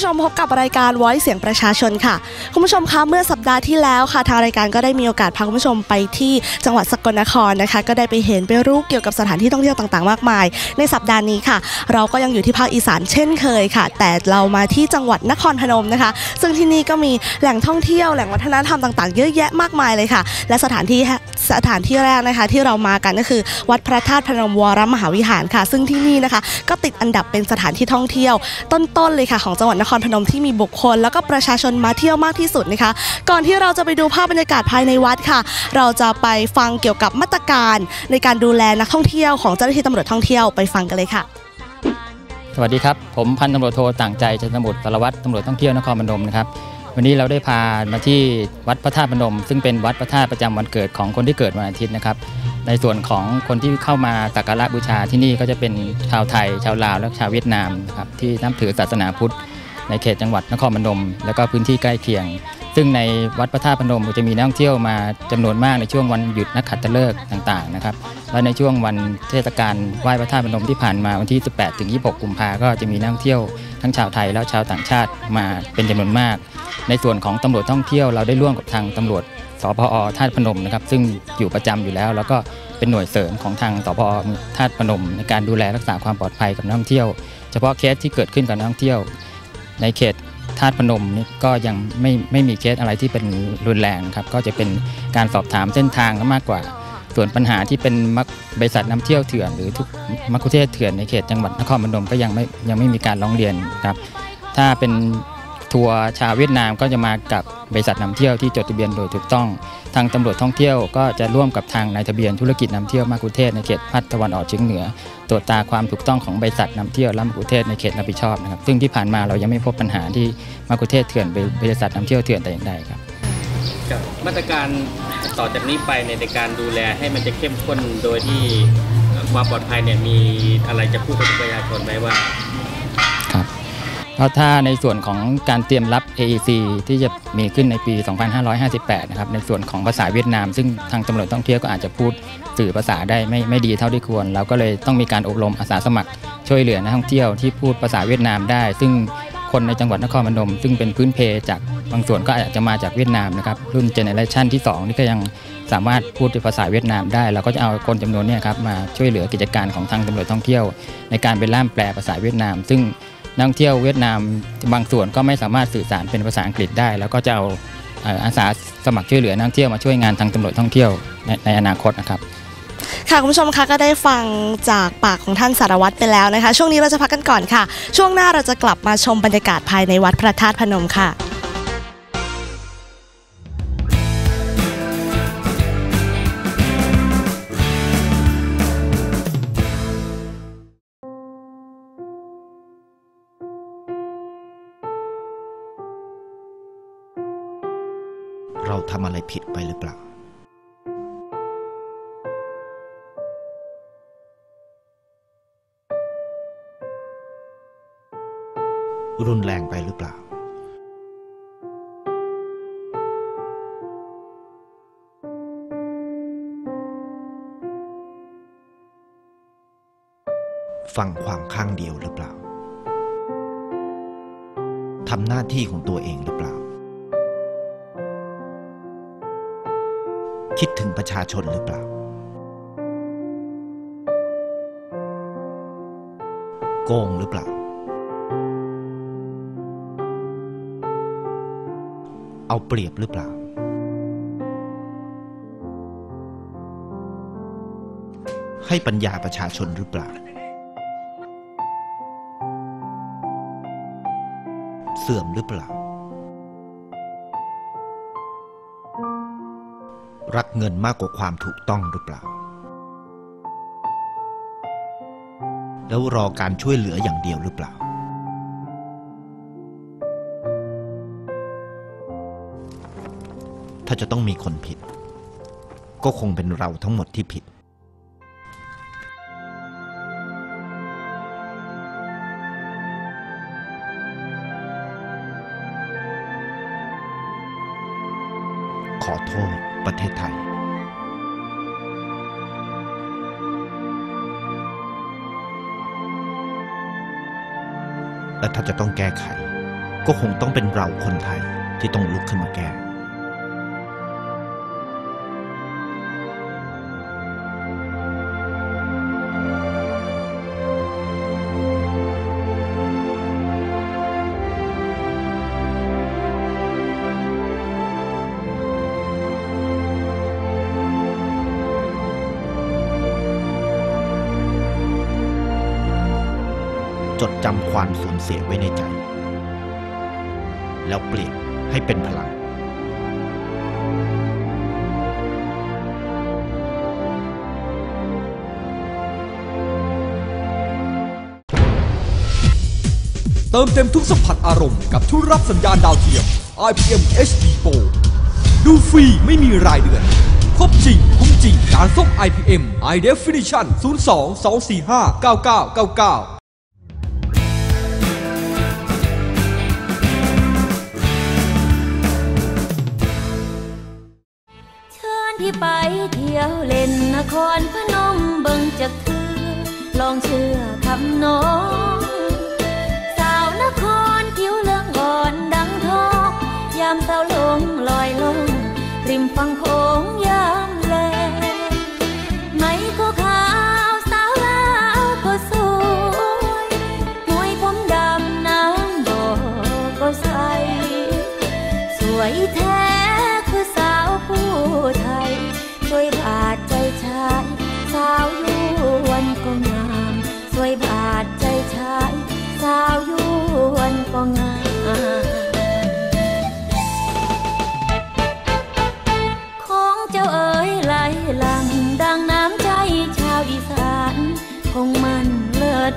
ผู้ชมพบกับรายการ Voice เสียงประชาชนค่ะ คุณผู้ชมคะเมื่อสัปดาห์ที่แล้วค่ะทางรายการก็ได้มีโอกาสพาคุณผู้ชมไปที่จังหวัดสกลนครนะคะ ก็ได้ไปเห็นไปรู้เกี่ยวกับสถานที่ท่องเที่ยวต่างๆ มากมาย ในสัปดาห์นี้ค่ะ เราก็ยังอยู่ที่ภาคอีสานเช่นเคยค่ะ แต่เรามาที่จังหวัดนครพนมนะคะ ซึ่งที่นี่ก็มีแหล่งท่องเที่ยวแหล่งวัฒนธรรมต่างๆ เยอะแยะมากมายเลยค่ะ และสถานที่สถานที่แรกนะคะที่เรามากันก็คือ วัดพระธาตุพนมวรมหาวิหารค่ะ ซึ่งที่นี่นะคะ ก็ติดอันดับเป็นสถานที่ท่องเที่ยว ต้นๆเลยค่ะของจังหวัดนครพนมที่มีบุคคล แล้วก็ประชาชนมาเที่ยวมากที่สุดนะคะ ก่อนที่เราจะไปดูภาพบรรยากาศภายในวัดค่ะ เราจะไปฟังเกี่ยวกับมาตรการในการดูแลนักท่องเที่ยวของเจ้าหน้าที่ตำรวจท่องเที่ยวไปฟังกันเลยค่ะ สวัสดีครับ ผมพันตำรวจโทต่างใจจันทบุตรสารวัตรตำรวจท่องเที่ยวนครพนมนะครับวันนี้เราได้พามาที่วัดพระธาตุพนม ซึ่งเป็นวัดพระธาตุประจำวันเกิดของคนที่เกิดวันอาทิตย์นะครับ ในส่วนของคนที่เข้ามาสักการะบูชาที่นี่ก็จะเป็นชาวไทย ชาวลาวและชาวเวียดนามนะครับที่นับถือศาสนาพุทธ ในเขตจังหวัดนครพนม และก็พื้นที่ใกล้เคียง ซึ่งในวัดพระธาตุพนมจะมีนักท่องเที่ยวมาจำนวนมากในช่วงวันหยุดนักขัตฤกษ์ต่างๆนะครับและในช่วงวันเทศกาลไหว้พระธาตุพนมที่ผ่านมาวันที่ 18ถึง26 กุมภาก็จะมีนักท่องเที่ยวทั้งชาวไทยและชาวต่างชาติมาเป็นจำนวนมาก ในส่วนของตำรวจท่องเที่ยวเราได้ร่วมกับทางตำรวจสพอธาตุพนมนะครับซึ่งอยู่ประจำอยู่แล้ว แล้วก็เป็นหน่วยเสริมของทางสพอธาตุพนม ในการดูแลรักษาความปลอดภัยกับนักท่องเที่ยว เฉพาะเคสที่เกิดขึ้นกับนักท่องเที่ยว ในเขตธาตุพนมนี่ก็ยังไม่ไม่มีเคสอะไรที่เป็นรุนแรงครับก็จะเป็นการสอบถามเส้นทางมากกว่า ส่วนปัญหาที่เป็นมักบริษัทนำเที่ยวเถื่อน หรือทุกมักคุเทศเถื่อนในเขตจังหวัดนครพนมก็ยังไม่ยังไม่มีการร้องเรียนครับถ้าเป็น ทัวร์ชาวเวียดนามก็จะมากับบริษัทนำเที่ยวที่จดทะเบียนโดยถูกต้อง ทางตำรวจท่องเที่ยวก็จะร่วมกับทางนายทะเบียนธุรกิจนำเที่ยวมาคุเทศในเขตภาคตะวันออกเฉียงเหนือ ตรวจตาความถูกต้องของบริษัทนำเที่ยวและมาคุเทศในเขตรับผิดชอบนะครับ ซึ่งที่ผ่านมาเรายังไม่พบปัญหาที่มาคุเทศเถื่อนบริษัทนำเที่ยวเถื่อนแต่อย่างใดครับมาตรการต่อจากนี้ไปในการดูแลให้มันจะเข้มข้นโดยที่ความปลอดภัยเนี่ยมีอะไรจะพูดกับประชาชนไหมว่า ก็ถ้าในส่วนของการเตรียมรับ AEC ที่จะมีขึ้นในปี 2558 นะครับ ในส่วนของภาษาเวียดนาม ซึ่งทางตำรวจท่องเที่ยวก็อาจจะพูดสื่อภาษาได้ไม่ไม่ดีเท่าที่ควร เราก็เลยต้องมีการอบรมอาสาสมัคร ช่วยเหลือนักท่องเที่ยวที่พูดภาษาเวียดนามได้ ซึ่งคนในจังหวัดนครพนม ซึ่งเป็นพื้นเพจากบางส่วนก็อาจจะมาจากเวียดนามนะครับ รุ่นเจเนอเรชันที่ 2 นี่ก็ยังสามารถพูดภาษาเวียดนามได้เราก็จะเอาคนจำนวนนี้ครับมาช่วยเหลือกิจการของทางตำรวจท่องเที่ยว ในการเป็นล่ามแปลภาษาเวียดนาม ซึ่ง นักท่องเที่ยวเวียดนามบางส่วนก็ไม่สามารถสื่อสารเป็นภาษาอังกฤษได้ แล้วก็จะเอาเอ่ออาสาสมัครช่วยเหลือนักท่องเที่ยวมาช่วยงานทางตำรวจท่องเที่ยวในในอนาคตนะครับค่ะคุณผู้ชมคะก็ได้ฟังจากปากของท่านสารวัตรไปแล้วนะคะ ช่วงนี้เราจะพักกันก่อนค่ะ ช่วงหน้าเราจะกลับมาชมบรรยากาศภายในวัดพระธาตุพนมค่ะ ผิดไปหรือเปล่ารุนแรงไปหรือเปล่า ฟังความข้างเดียวหรือเปล่า ทำหน้าที่ของตัวเองหรือเปล่า คิดถึงประชาชนหรือเปล่า โกงหรือเปล่า เอาเปรียบหรือเปล่า ให้ปัญญาประชาชนหรือเปล่า เสื่อมหรือเปล่า รักเงินมากกว่าความถูกต้องหรือเปล่า แล้วรอการช่วยเหลืออย่างเดียวหรือเปล่า ถ้าจะต้องมีคนผิด ก็คงเป็นเราทั้งหมดที่ผิด ถ้าจะต้องแก้ไข ก็คงต้องเป็นเราคนไทยที่ต้องลุกขึ้นมาแก้ ดจำความสูญเสียไว้ในใจ แล้วเปลี่ยนให้เป็นพลัง เติมเต็มทุกสัมผัสอารมณ์กับทุกรับสัญญาณดาวเทียม IPM HD Pro ดูฟรีไม่มีรายเดือนครบจริง คุ้มจริง การส่ง IPM High Definition 02 245 9999 ที่ไปเที่ยวเล่นนครพนมเบิ่งจักเธอลองเชื่อทำน้องสาวนครผิวเลืองอ่อนดังทองยามสาวลงลอยลงริมฝั่งโขงยาม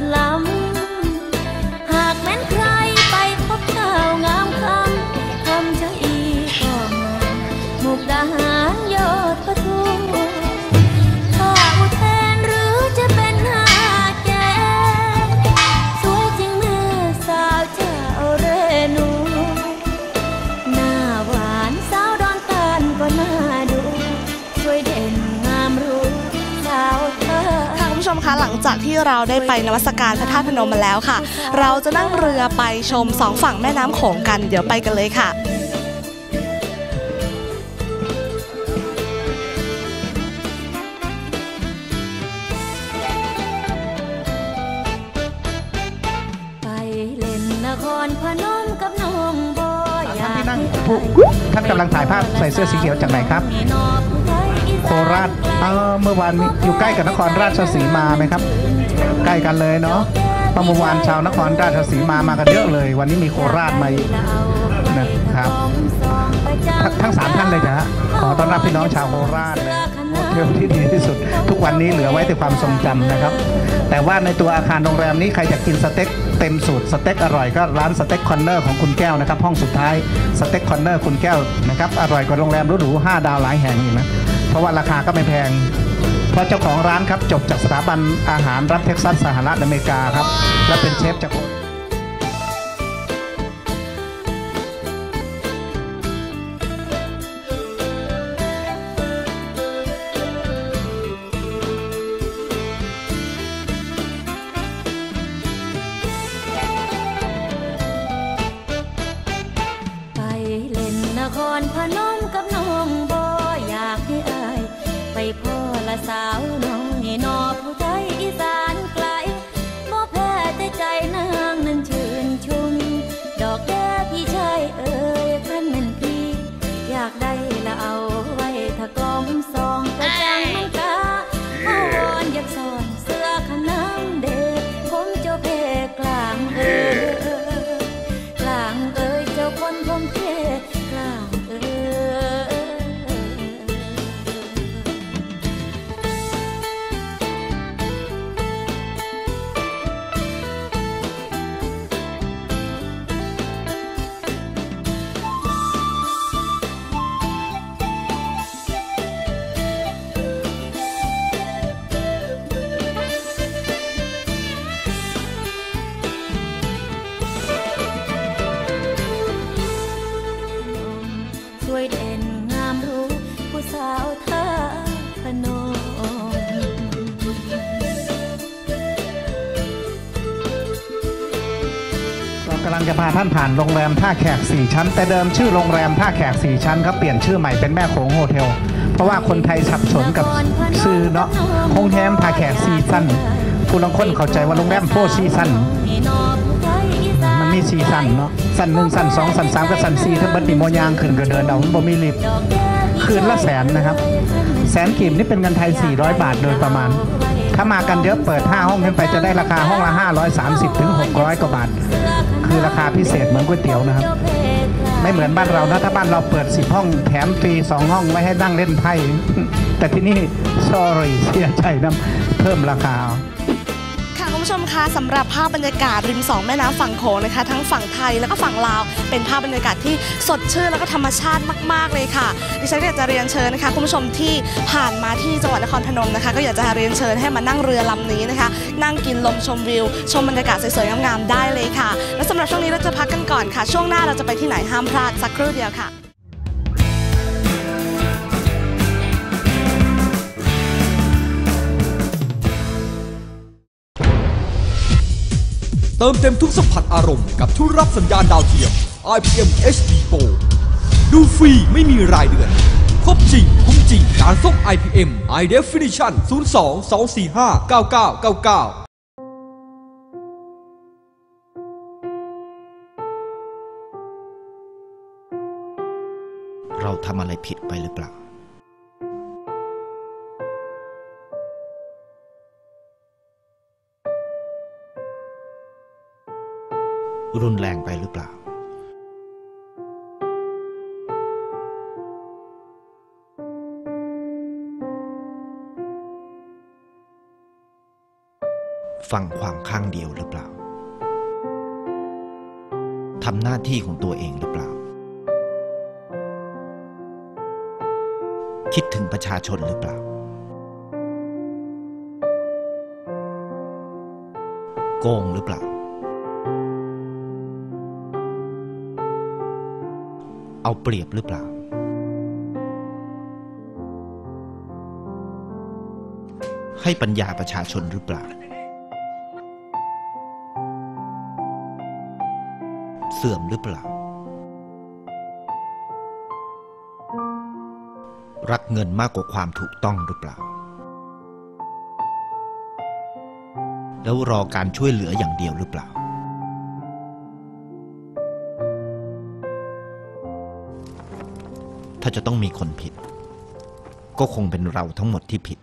เลิ เราได้ไปนมัสการพระธาตุพนมมาแล้วค่ะ เราจะนั่งเรือไปชมสองฝั่งแม่น้ำโขงกัน เดี๋ยวไปกันเลยค่ะไปเล่นนครพนมกับน้องบอยอยากท่านที่นั่งให้ผู้ท่านกำลังถ่ายภาพใส่เสื้อสีเขียวจากไหนครับมีนอผู้ไทยอีสนโคราชเออเมื่อวานนี้อยู่ใกล้กับนครราชสีมาไหมครับ ใกล้กันเลยเนาะเพระมื่อวานชาวนครราชสีมามากันเยอะเลย วันนี้มีโคราชมาอีกนะครับทั้งทั้งสามท่านเลยนะฮะขอต้อนรับพี่น้องชาวโคราชนะโฮเทลที่ดีที่สุด ทุกวันนี้เหลือไว้แต่ความทรงจำนะครับ แต่ว่าในตัวอาคารโรงแรมนี้ใครอยากกินสเต็กเต็มสูตรสเต็กอร่อยก็ร้านสเต็กคอนเนอร์ของคุณแก้วนะครับ ห้องสุดท้ายสเต็กคอนเนอร์คุณแก้วนะครับอร่อยกว่าโรงแรมหรูๆ5ดาวหลายแห่งอีกนะเพราะว่าราคาก็ไม่แพง เพราะเจ้าของร้านครับจบจากสถาบันอาหารรัฐเท็กซัสสหรัฐอเมริกาครับและเป็นเชฟจาก งจะพาท่านผ่านโรงแรมท่าแขก 4 ชั้น แต่เดิมชื่อโรงแรมท่าแขก 4 ชั้นเขาเปลี่ยนชื่อใหม่เป็นแม่โขงโฮเทล เพราะว่าคนไทยสับสนกับชื่อเนาะโรงแรมท่าแขกซีซั่นผู้ลางคนเข้าใจว่าโรงแรมโฟร์ซีซั่นมันมีซีซั่นเนาะสั้นหนึ่งสั้นสองสั้นสามกับสั้นสี่ถ้าบัดนี้โมยางขึ้นก็เดินเอาบ่มีลิฟต์คืนละแสนนะครับ แสนกีบนี่เป็นเงินไทย 400 บาทโดยประมาณ ถ้ามากันเยอะเปิด 5 ห้องขึ้นไปจะได้ราคาห้องละ 530 ถึง 600 กว่าบาท คือราคาพิเศษเหมือนก๋วยเตี๋ยวนะครับ ไม่เหมือนบ้านเรานะถ้าบ้านเราเปิด 10 ห้องแถมฟรี 2 ห้องไว้ให้นั่งเล่นไพ่ แต่ที่นี่ sorry เสียใจนะเพิ่มราคา คะคะสำหรับภาพบรรยากาศริมสองแม่น้ำฝั่งโขงนะคะ ทั้งฝั่งไทยแล้วก็ฝั่งลาว เป็นภาพบรรยากาศที่สดชื่นแล้วก็ธรรมชาติมาก ๆ เลยค่ะ ดิฉันอยากจะเรียนเชิญนะคะ คุณผู้ชมที่ผ่านมาที่จังหวัดนครพนมนะคะ ก็อยากจะเรียนเชิญให้มานั่งเรือลำนี้นะคะ นั่งกินลมชมวิว ชมบรรยากาศสวยๆงามๆได้เลยค่ะ และสำหรับช่วงนี้เราจะพักกันก่อนค่ะ ช่วงหน้าเราจะไปที่ไหนห้ามพลาดสักครู่เดียวค่ะ ติมเต็มทุกสัมผัสอารมณ์กับทุกรับสัญญาณดาวเทียม IPM HD Pro ดูฟรีไม่มีรายเดือน ครบจริง คุ้มจริง การส่ง IPM High Definition 02 245 9999เราทำอะไรผิดไปหรือเปล่า รุนแรงไปหรือเปล่า ฟังความข้างเดียวหรือเปล่าทำหน้าที่ของตัวเองหรือเปล่า คิดถึงประชาชนหรือเปล่า โกงหรือเปล่า เอาเปรียบหรือเปล่า ให้ปัญญาประชาชนหรือเปล่า เสื่อมหรือเปล่า รักเงินมากกว่าความถูกต้องหรือเปล่า แล้วรอการช่วยเหลืออย่างเดียวหรือเปล่า ถ้าจะต้องมีคนผิด ก็คงเป็นเราทั้งหมดที่ผิด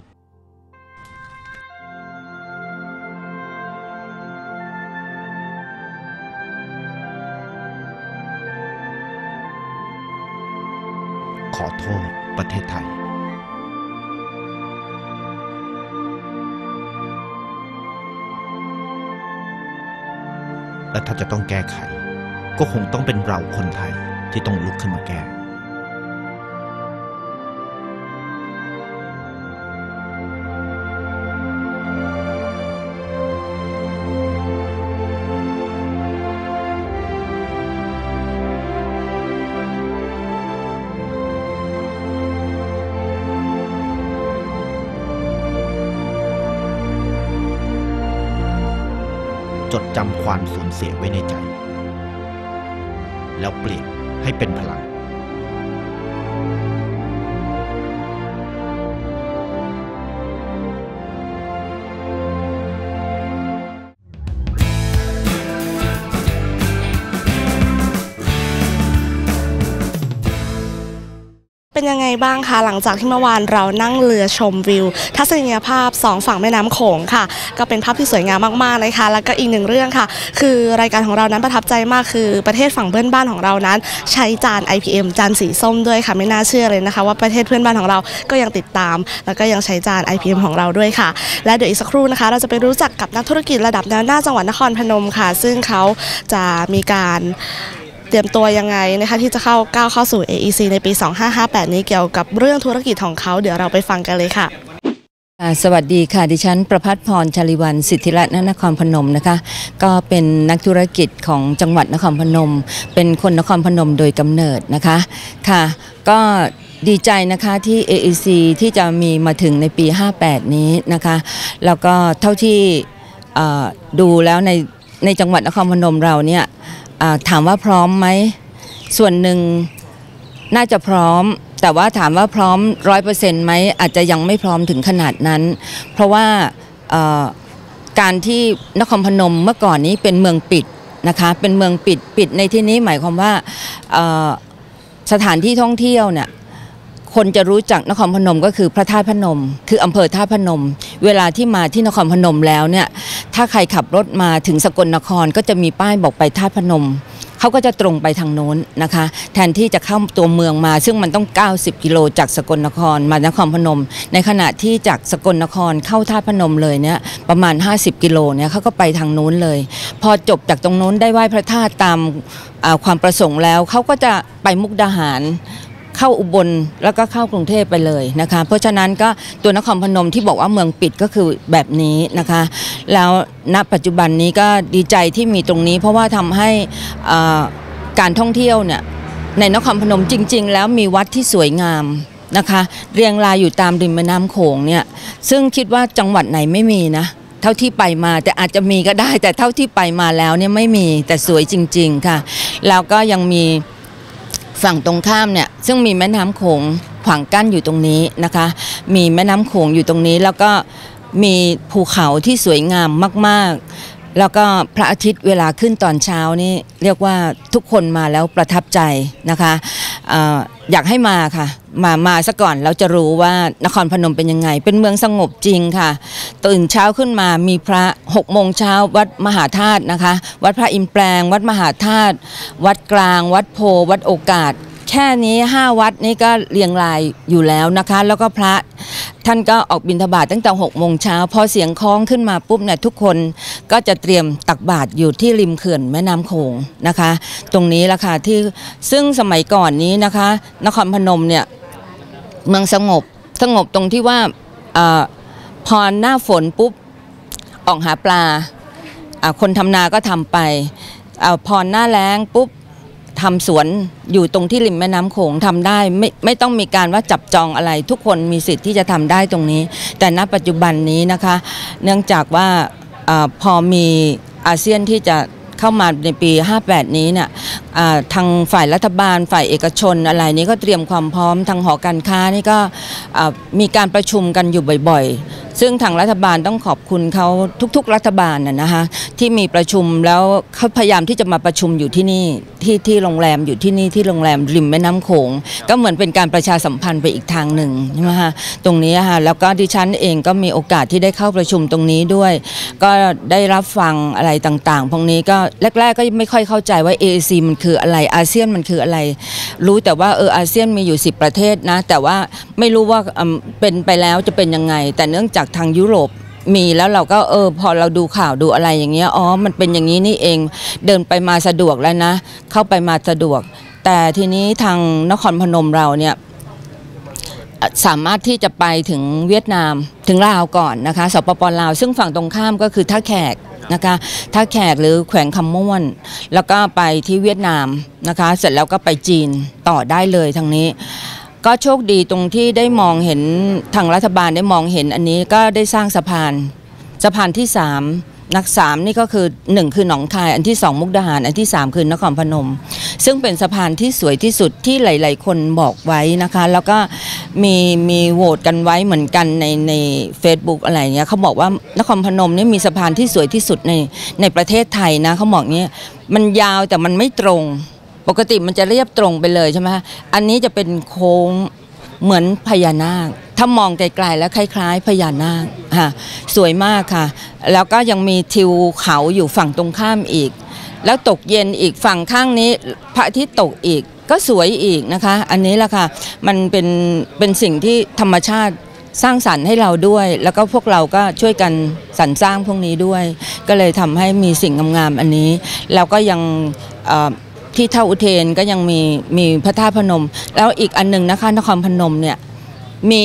ขอโทษประเทศไทยและถ้าจะต้องแก้ไข ก็คงต้องเป็นเราคนไทยที่ต้องลุกขึ้นมาแก้ สูญเสียไว้ในใจ แล้วเปลี่ยนให้เป็นพลัง เป็นยังไงบ้างคะหลังจากที่เมื่อวานเรานั่งเรือชมวิว ทัศนียภาพสองฝั่งแม่น้ำโขงค่ะ ก็เป็นภาพที่สวยงามมากๆนะคะแล้วก็อีกหนึ่งเรื่องค่ะ คือรายการของเรานั้นประทับใจมากคือประเทศฝั่งเพื่อนบ้านของเรานั้น ใช้จาน IPM จานสีส้มด้วยค่ะไม่น่าเชื่อเลยนะคะ ว่าประเทศเพื่อนบ้านของเราก็ยังติดตาม แล้วก็ยังใช้จาน IPM ของเราด้วยค่ะ และเดี๋ยวอีกสักครู่นะคะ เราจะไปรู้จักกับนักธุรกิจระดับแนวหน้าจังหวัดนครพนมค่ะ ซึ่งเขาจะมีการ เตรียมตัวยังไงนะคะที่จะเข้าก้าวเข้าสู่ AEC ในปี 2558 นี้เกี่ยวกับเรื่องธุรกิจของเขา เดี๋ยวเราไปฟังกันเลยค่ะสวัสดีค่ะ ดิฉันประพัฒพรชาลิวันสิทธิรัตน์นครพนมนะคะ ก็เป็นนักธุรกิจของจังหวัดนครพนม เป็นคนนครพนมโดยกำเนิดนะคะค่ะ ก็ดีใจนะคะที่ AEC ที่จะมีมาถึงในปี 58 นี้นะคะ แล้วก็เท่าที่ดูแล้วในในจังหวัดนครพนมเราเนี่ย ถามว่าพร้อมไหมส่วนหนึ่งน่าจะพร้อม แต่ว่าถามว่าพร้อมร้อยเปอร์เซ็นต์ไหมอาจจะยังไม่พร้อมถึงขนาดนั้น เพราะว่าการที่นครพนมเมื่อก่อนนี้เป็นเมืองปิดนะคะเป็นเมืองปิดปิดในที่นี้หมายความว่าสถานที่ท่องเที่ยวเนี่ย คนจะรู้จักนครพนมก็คือพระธาตุพนม คืออำเภอท่าตพนม เวลาที่มาที่นครพนมแล้วเนี่ยถ้าใครขับรถมาถึงสกลนครก็จะมีป้ายบอกไปท่าตพนมเขาก็จะตรงไปทางโน้นนะคะ แทนที่จะเข้าตัวเมืองมา ซึ่งมันต้อง 90 กิโลจากสกลนครมานครพนม ในขณะที่จากสกลนครเข้าท่าตพนมเลยเนี่ยประมาณ 50 กิโลเนี่ยเขาก็ไปทางโน้นเลย พอจบจากตรงโน้นได้ไหว้พระธาตุตามความประสงค์แล้วเขาก็จะไปมุกดาหาร เข้าอุบลแล้วก็เข้ากรุงเทพไปเลยนะคะ เพราะฉะนั้นก็ตัวนครพนมที่บอกว่าเมืองปิดก็คือแบบนี้นะคะ แล้วณปัจจุบันนี้ก็ดีใจที่มีตรงนี้ เพราะว่าทำให้การท่องเที่ยวเนี่ยในนครพนมจริง ๆ แล้วมีวัดที่สวยงามนะคะ เรียงรายอยู่ตามริมแม่น้ำโขงเนี่ยซึ่งคิดว่าจังหวัดไหนไม่มีนะเท่าที่ไปมาแต่อาจจะมีก็ได้ แต่เท่าที่ไปมาแล้วเนี่ยไม่มีแต่สวยจริง ๆ ค่ะ แล้วก็ยังมีฝั่งตรงข้ามเนี่ย ซึ่งมีแม่น้ำโขงขวางกั้นอยู่ตรงนี้นะคะ มีแม่น้ำโขงอยู่ตรงนี้ แล้วก็มีภูเขาที่สวยงามมาก ๆ แล้วก็พระอาทิตย์เวลาขึ้นตอนเช้านี่เรียกว่าทุกคนมาแล้วประทับใจนะคะออยากให้มาค่ะ มามาซะก่อนเราจะรู้ว่านครพนมเป็นยังไง เป็นเมืองสงบจริงค่ะ ตื่นเช้าขึ้นมามีพระ6โมงเช้าวัดมหาธาตุนะคะ วัดพระอินทร์แปลง วัดมหาธาตุวัดกลาง วัดโพวัดโอกาส แค่นี้ 5 วัดนี้ก็เรียงรายอยู่แล้วนะคะ แล้วก็พระท่านก็ออกบิณฑบาตตั้งแต่6โมงเช้าพอเสียงคล้องขึ้นมาปุ๊บเนี่ยทุกคนก็จะเตรียมตักบาตรอยู่ที่ริมเขื่อนแม่น้ำโขงนะคะ ตรงนี้ละค่ะที่ซึ่งสมัยก่อนนี้นะคะ นครพนมเนี่ยเมืองสงบสงบตรงที่ว่าอพอหน้าฝนปุ๊บออกหาปลาคนทำนาก็ทำไปอพอหน้าแล้งปุ๊บ ทำสวนอยู่ตรงที่ริมแม่น้ำโขงทำได้ไม่ไม่ต้องมีการว่าจับจองอะไร ทุกคนมีสิทธิ์ที่จะทำได้ตรงนี้ แต่ณปัจจุบันนี้นะคะ เนื่องจากว่าอพอมีอาเซียนที่จะเข้ามาในปี 58 นี้เนี่ยทางฝ่ายรัฐบาลฝ่ายเอกชนอะไรนี้ก็เตรียมความพร้อมทางหอการค้านี่ก็มีการประชุมกันอยู่บ่อยๆ ซึ่งทางรัฐบาลต้องขอบคุณเขาทุกๆ รัฐบาลนะนะคะที่มีประชุมแล้วเขาพยายามที่จะมาประชุมอยู่ที่นี่ที่ที่โรงแรมอยู่ที่นี่ที่โรงแรมริมแม่น้ำโขงก็เหมือนเป็นการประชาสัมพันธ์ไปอีกทางหนึ่งใช่ไหมคะตรงนี้ค่ะแล้วก็ดิฉันเองก็มีโอกาสที่ได้เข้าประชุมตรงนี้ด้วย ก็ได้รับฟังอะไรต่างๆ พวกนี้ก็แรก ๆ ก็ไม่ค่อยเข้าใจว่า AAC มันคืออะไรอาเซียนมันคืออะไร รู้แต่ว่าเอออาเซียนมีอยู่ 10 ประเทศนะ แต่ว่าไม่รู้ว่าอืมเป็นไปแล้วจะเป็นยังไง แต่เนื่องจากทางยุโรปมีแล้วเราก็เออพอเราดูข่าวดูอะไรอย่างเงี้ยอ๋อมันเป็นอย่างนี้นี่เอง เดินไปมาสะดวกแล้วนะ เข้าไปมาสะดวก แต่ทีนี้ทางนครพนมเราเนี่ยสามารถที่จะไปถึงเวียดนามถึงลาวก่อนนะคะสปปลาว ซึ่งฝั่งตรงข้ามก็คือท่าแขก นะคะท่าแขกหรือแขวงคำม่วน แล้วก็ไปที่เวียดนามนะคะ เสร็จแล้วก็ไปจีนต่อได้เลยทางนี้ ก็โชคดีตรงที่ได้มองเห็นทางรัฐบาลได้มองเห็นอันนี้ก็ได้สร้างสะพานสะพานที่สาม นักสามนี่ก็คือ1คือหนองคาย อันที่2มุกดาหาร อันที่3คือนครพนม ซึ่งเป็นสะพานที่สวยที่สุดที่หลาย ๆ คนบอกไว้นะคะ แล้วก็มีมีโหวตกันไว้เหมือนกันในใน Facebook อะไรเงี้ยเขาบอกว่านครพนมนี่มีสะพานที่สวยที่สุดในในประเทศไทยนะเขาบอกเนี้ยมันยาวแต่มันไม่ตรง ปกติมันจะเรียบตรงไปเลยใช่ไหมอันนี้จะเป็นโค้ง เหมือนพญานาค ถ้ามองไกลๆแล้วคล้าย ๆ พญานาคค่ะสวยมากค่ะ แล้วก็ยังมีทิวเขาอยู่ฝั่งตรงข้ามอีก แล้วตกเย็นอีกฝั่งข้างนี้พระอาทิตย์ตกอีกก็สวยอีกนะคะ อันนี้แหละค่ะ มันเป็นเป็นสิ่งที่ธรรมชาติสร้างสรรค์ให้เราด้วย แล้วก็พวกเราก็ช่วยกันสรรสร้างพวกนี้ด้วย ก็เลยทำให้มีสิ่งงามๆอันนี้ แล้วก็ยังอ ที่เท่าอุเทนก็ยังมีมีพระธาตุพนม แล้วอีกอันหนึ่งนะคะนครพนมเนี่ยมี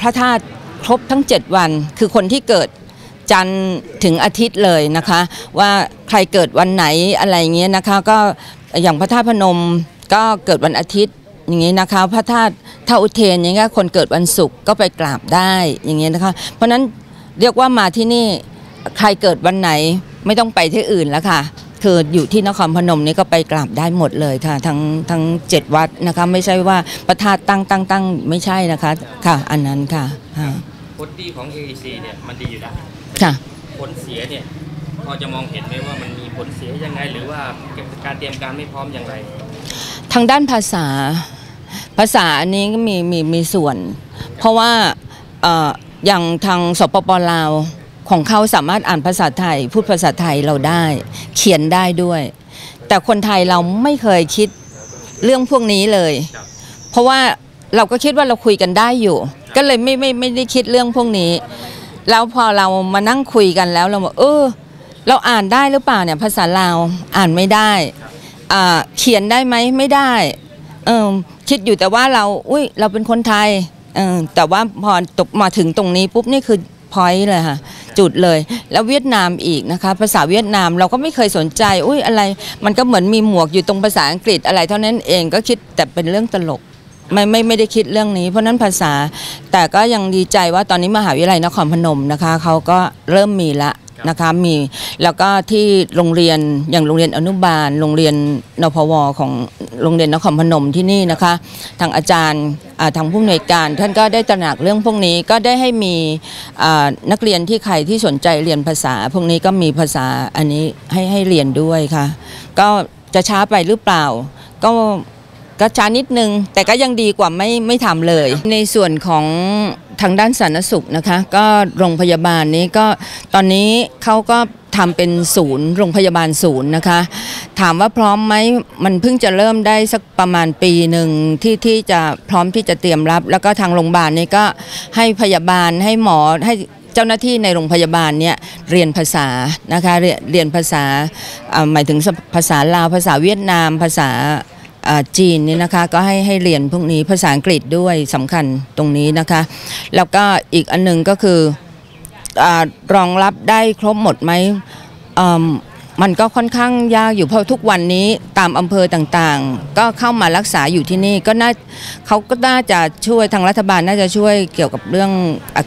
พระธาตุครบทั้ง 7 วัน คือคนที่เกิดจันทร์ถึงอาทิตย์เลยนะคะ ว่าใครเกิดวันไหนอะไรเงี้ยนะคะ ก็อย่างพระธาตุพนมก็เกิดวันอาทิตย์อย่างนี้นะคะ พระธาตุเท่าอุเทนอย่างเงี้ยคนเกิดวันศุกร์ก็ไปกราบได้อย่างเงี้ยนะคะ เพราะฉะนั้นเรียกว่ามาที่นี่ใครเกิดวันไหนไม่ต้องไปที่อื่นแล้วค่ะ คืออยู่ที่นครพนมนี่ก็ไปกราบได้หมดเลยค่ะ ทั้งทั้งเจ็ดวัดนะคะ ไม่ใช่ว่าประธาตตั้งตั้งตั้งไม่ใช่นะคะค่ะ อันนั้นค่ะค่ะผลดีของ AEC เนี่ยมันดีอยู่แล้วค่ะผลเสียเนี่ยพอจะมองเห็นไหมว่ามันมีผลเสียยังไง หรือว่าการเตรียมการไม่พร้อมอย่างไร ทางด้านภาษาภาษาอันนี้ก็มีมีมีส่วน เพราะว่าเอ่ออย่างทางสปปลาว ของเขาสามารถอ่านภาษาไทย พูดภาษาไทยเราได้ เขียนได้ด้วย แต่คนไทยเราไม่เคยคิดเรื่องพวกนี้เลย เพราะว่าเราก็คิดว่าเราคุยกันได้อยู่ ก็เลยไม่ไม่ไม่ได้คิดเรื่องพวกนี้ แล้วพอเรามานั่งคุยกันแล้วเราบอกเออ เราอ่านได้หรือเปล่าเนี่ย ภาษาลาวอ่านไม่ได้อ่าเขียนได้ไหมไม่ได้เออคิดอยู่แต่ว่าเราอุ้ยเราเป็นคนไทยเออแต่ว่าพอตกมาถึงตรงนี้ปุ๊บนี่คือพอยต์เลยค่ะ จุดเลย แล้วเวียดนามอีกนะคะ ภาษาเวียดนามเราก็ไม่เคยสนใจ อุ้ยอะไร มันก็เหมือนมีหมวกอยู่ตรงภาษาอังกฤษอะไรเท่านั้นเองก็คิดแต่เป็นเรื่องตลก ไม่ไม่ไม่ได้คิดเรื่องนี้ เพราะนั้นภาษาแต่ก็ยังดีใจว่าตอนนี้มหาวิทยาลัยนครพนมนะคะเขาก็เริ่มมีละนะคะมีแล้วก็ที่โรงเรียนอย่างโรงเรียนอนุบาล โรงเรียนนพวของโรงเรียนนครพนมที่นี่นะคะ ทางอาจารย์ทางผู้อำนวยการท่านก็ได้ตระหนักเรื่องพวกนี้ก็ได้ให้มีนักเรียนที่ใครที่สนใจเรียนภาษา พวกนี้ก็มีภาษาอันนี้ให้ให้เรียนด้วยค่ะ ก็จะช้าไปหรือเปล่า ก็ ก็ช้านิดนึง แต่ก็ยังดีกว่าไม่ไม่ทำเลย ในส่วนของทางด้านสาธารณสุขนะคะ ก็โรงพยาบาลนี้ก็ตอนนี้เขาก็ทำเป็นศูนย์โรงพยาบาลศูนย์นะคะ ถามว่าพร้อมไหมมันเพิ่งจะเริ่มได้สักประมาณปีหนึ่งที่ที่จะพร้อมที่จะเตรียมรับ แล้วก็ทางโรงพยาบาลนี้ก็ให้พยาบาลให้หมอให้เจ้าหน้าที่ในโรงพยาบาลเนี่ยเรียนภาษานะคะเรียนเรียนภาษาอ่าหมายถึงภาษาลาวภาษาเวียดนามภาษาอ่า จีนนี่นะคะก็ให้ให้เรียนพวกนี้ภาษาอังกฤษด้วยสำคัญตรงนี้นะคะ แล้วก็อีกอันหนึงก็คืออรองรับได้ครบหมดไหมมันก็ค่อนข้างยากอยู่เพราะทุกวันนี้ตามอำเภอต่างๆ ก็เข้ามารักษาอยู่ที่นี่ก็น่าเขาก็น่าจะช่วยทางรัฐบาลน่าจะช่วยเกี่ยวกับเรื่อง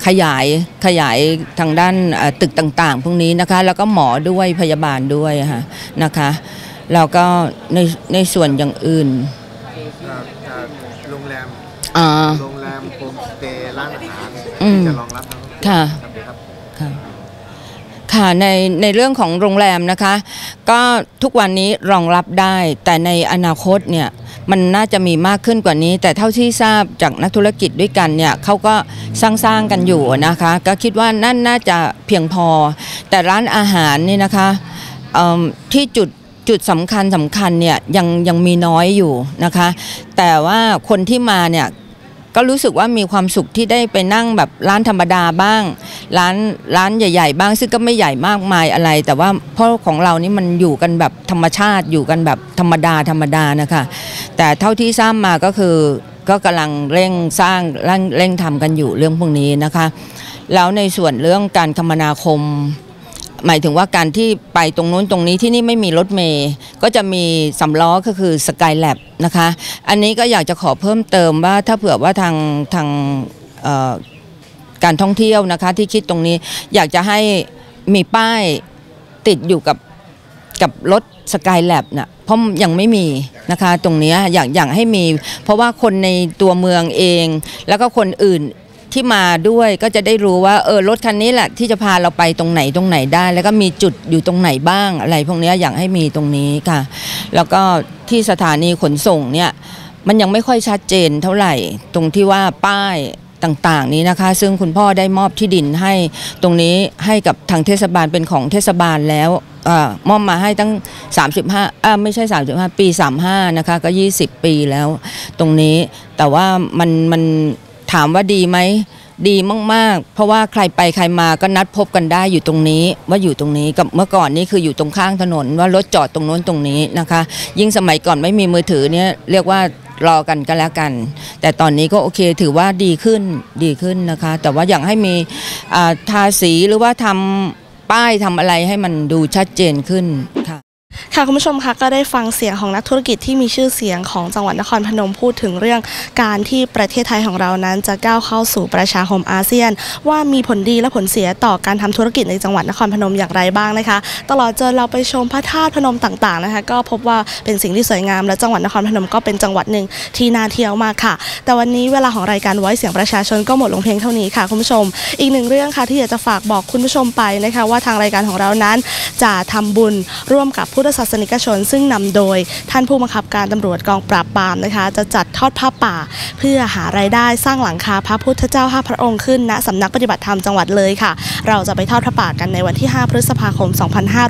ขยายขยายทางด้านตึกต่างๆ พวกนี้นะคะ แล้วก็หมอด้วยพยาบาลด้วยค่ะนะคะ แล้วก็ในในส่วนอย่างอื่นโรงแรมอ่าโรงแรมโฮมสเตย์ร้านอาหารอืมที่จะรองรับทั้งค่ะ ครับ ค่ะค่ะในในเรื่องของโรงแรมนะคะ ก็ทุกวันนี้รองรับได้ แต่ในอนาคตเนี่ยมันน่าจะมีมากขึ้นกว่านี้ แต่เท่าที่ทราบจากนักธุรกิจด้วยกันเนี่ยเขาก็สร้างสร้างๆกันอยู่นะคะ ก็คิดว่านั่นน่าจะเพียงพอ แต่ร้านอาหารนี่นะคะเอิ่มที่จุด จุดสำคัญสำคัญเนี่ยยังยังมีน้อยอยู่นะคะ แต่ว่าคนที่มาเนี่ยก็รู้สึกว่ามีความสุขที่ได้ไปนั่งแบบร้านธรรมดาบ้าง ร้านร้านใหญ่ ๆ บ้าง ซึ่งก็ไม่ใหญ่มากมายอะไร แต่ว่าเพราะของเรานี่มันอยู่กันแบบธรรมชาติอยู่กันแบบธรรมดาธรรมดานะคะ แต่เท่าที่ทราบมาก็คือก็กำลังเร่งสร้างเร่งเร่งทำกันอยู่เรื่องพวกนี้นะคะ แล้วในส่วนเรื่องการคมนาคม หมายถึงว่าการที่ไปตรงนู้นตรงนี้ที่นี่ไม่มีรถเมย์ก็จะมีสำล้อก็คือสกายแลบนะคะ อันนี้ก็อยากจะขอเพิ่มเติมว่าถ้าเผื่อว่าทางทางการท่องเที่ยวนะคะ ที่คิดตรงนี้อยากจะให้มีป้ายติดอยู่กับกับรถสกายแลบน่ะเพราะยังไม่มีนะคะตรงนี้อยากอยากให้มี เพราะว่าคนในตัวเมืองเอง แล้วก็คนอื่น ที่มาด้วยก็จะได้รู้ว่าเออรถคันนี้แหละที่จะพาเราไปตรงไหนตรงไหนได้ แล้วก็มีจุดอยู่ตรงไหนบ้างอะไรพวกนี้อยากให้มีตรงนี้ค่ะ แล้วก็ที่สถานีขนส่งเนี่ยมันยังไม่ค่อยชัดเจนเท่าไหร่ตรงที่ว่าป้ายต่างๆ นี้นะคะ ซึ่งคุณพ่อได้มอบที่ดินให้ตรงนี้ให้กับทางเทศบาลเป็นของเทศบาลแล้วอมอบมาให้ตั้ง 35อ่าไม่ใช่ 35 ปี 35 นะคะ ก็ 20 ปีแล้ว ตรงนี้แต่ว่ามันมัน ถามว่าดีไหม ดีมากๆ เพราะว่าใครไปใครมาก็นัดพบกันได้อยู่ตรงนี้ ว่าอยู่ตรงนี้กับเมื่อก่อนนี้คืออยู่ตรงข้างถนน ว่ารถจอดตรงโน้นตรงนี้นะคะ ยิ่งสมัยก่อนไม่มีมือถือเนี่ยเรียกว่ารอกันก็แล้วกัน แต่ตอนนี้ก็โอเคถือว่าดีขึ้นดีขึ้นนะคะ แต่ว่าอยากให้มีทาสีหรือว่าทำป้ายทำอะไรให้มันดูชัดเจนขึ้นค่ะ ค่ะคุณผู้ชมคะก็ได้ฟังเสียงของนักธุรกิจที่มีชื่อเสียงของจังหวัดนครพนมพูดถึงเรื่องการที่ประเทศไทยของเรานั้นจะก้าวเข้าสู่ประชาคมอาเซียน ว่ามีผลดีและผลเสียต่อการทำธุรกิจในจังหวัดนครพนมอย่างไรบ้างนะคะ ตลอดจนเราไปชมพระธาตุพนมต่างๆนะคะก็พบว่าเป็นสิ่งที่สวยงามและจังหวัดนครพนมก็เป็นจังหวัดหนึ่งที่น่าเที่ยวมากค่ะ แต่วันนี้เวลาของรายการไว้เสียงประชาชนก็หมดลงเพียงเท่านี้ค่ะคุณผู้ชม อีกหนึ่งเรื่องค่ะที่อยากจะฝากบอกคุณผู้ชมไปนะคะว่าทางรายการของเรานั้นจะทำบุญร่วมกับพุทธศาสนิกชน ซึ่งนำโดยท่านผู้บังคับการตำรวจกองปราบปรามนะคะ จะจัดทอดผ้าป่า เพื่อหารายได้สร้างหลังคาพระพุทธเจ้าห้าพระองค์ขึ้นณสำนักปฏิบัติธรรมจังหวัดเลยค่ะ เราจะไปทอดผ้าป่ากันในวันที่ 5 พฤษภาคม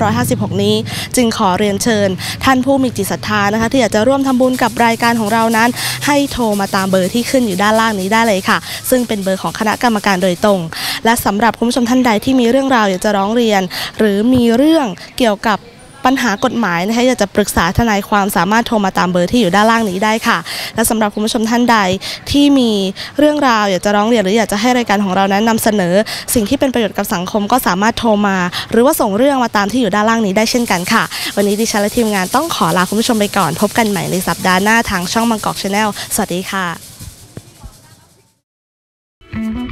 2556 นี้ จึงขอเรียนเชิญ ท่านผู้มีจิตศรัทธานะคะ ที่อยากจะร่วมทำบุญกับรายการของเรานั้น ให้โทรมาตามเบอร์ที่ขึ้นอยู่ด้านล่างนี้ได้เลยค่ะ ซึ่งเป็นเบอร์ของคณะกรรมการโดยตรง และสำหรับคุณผู้ชมท่านใดที่มีเรื่องราวอยากจะร้องเรียน หรือมีเรื่องเกี่ยวกับ ปัญหากฎหมายนะคะอยากจะปรึกษาทนายความสามารถโทรมาตามเบอร์ที่อยู่ด้านล่างนี้ได้ค่ะ และสำหรับคุณผู้ชมท่านใดที่มีเรื่องราวอยากจะร้องเรียนหรืออยากจะให้รายการของเรานั้นนาเสนอ สิ่งที่เป็นประโยชน์กับสังคมก็สามารถโทรมา หรือว่าส่งเรื่องมาตามที่อยู่ด้านล่างนี้ได้เช่นกันค่ะ วันนี้ดิฉันและทีมงานต้องขอลาคุณผู้ชมไปก่อนพบกันใหม่ในสัปดาห์หน้าทางช่องมังกรชาแนลสวัสดีค่ะ thank you